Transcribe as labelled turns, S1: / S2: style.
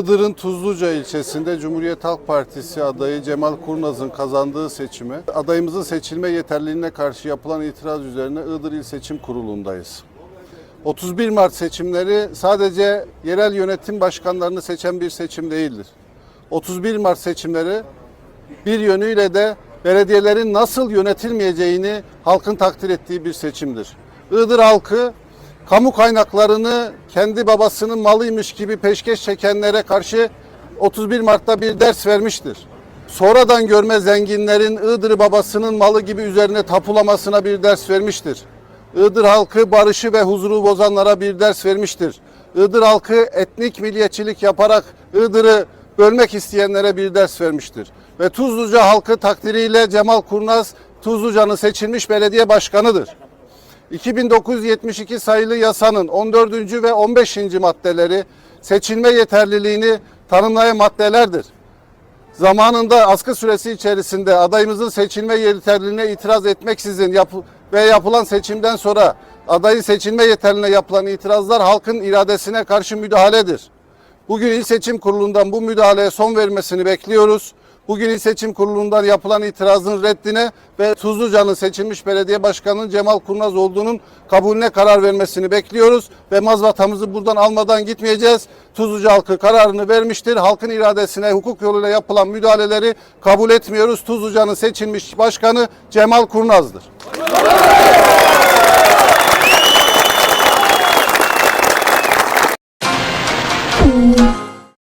S1: Iğdır'ın Tuzluca ilçesinde Cumhuriyet Halk Partisi adayı Cemal Kurnaz'ın kazandığı seçime, adayımızın seçilme yeterliliğine karşı yapılan itiraz üzerine Iğdır İl Seçim Kurulu'ndayız. 31 Mart seçimleri sadece yerel yönetim başkanlarını seçen bir seçim değildir. 31 Mart seçimleri bir yönüyle de belediyelerin nasıl yönetilmeyeceğini halkın takdir ettiği bir seçimdir. Iğdır halkı kamu kaynaklarını kendi babasının malıymış gibi peşkeş çekenlere karşı 31 Mart'ta bir ders vermiştir. Sonradan görme zenginlerin Iğdır babasının malı gibi üzerine tapulamasına bir ders vermiştir. Iğdır halkı barışı ve huzuru bozanlara bir ders vermiştir. Iğdır halkı etnik milliyetçilik yaparak Iğdır'ı bölmek isteyenlere bir ders vermiştir. Ve Tuzluca halkı takdiriyle Cemal Kurnaz Tuzluca'nın seçilmiş belediye başkanıdır. 2972 sayılı yasanın 14. ve 15. maddeleri seçilme yeterliliğini tanımlayan maddelerdir. Zamanında askı süresi içerisinde adayımızın seçilme yeterliliğine itiraz etmeksizin yapı ve yapılan seçimden sonra adayı seçilme yeterliliğine yapılan itirazlar halkın iradesine karşı müdahaledir. Bugün İl Seçim Kurulu'ndan bu müdahaleye son vermesini bekliyoruz. Bugün İl Seçim Kurulu'ndan yapılan itirazın reddine ve Tuzluca'nın seçilmiş belediye başkanının Cemal Kurnaz olduğunun kabulüne karar vermesini bekliyoruz. Ve mazbatamızı buradan almadan gitmeyeceğiz. Tuzluca halkı kararını vermiştir. Halkın iradesine hukuk yoluyla yapılan müdahaleleri kabul etmiyoruz. Tuzluca'nın seçilmiş başkanı Cemal Kurnaz'dır.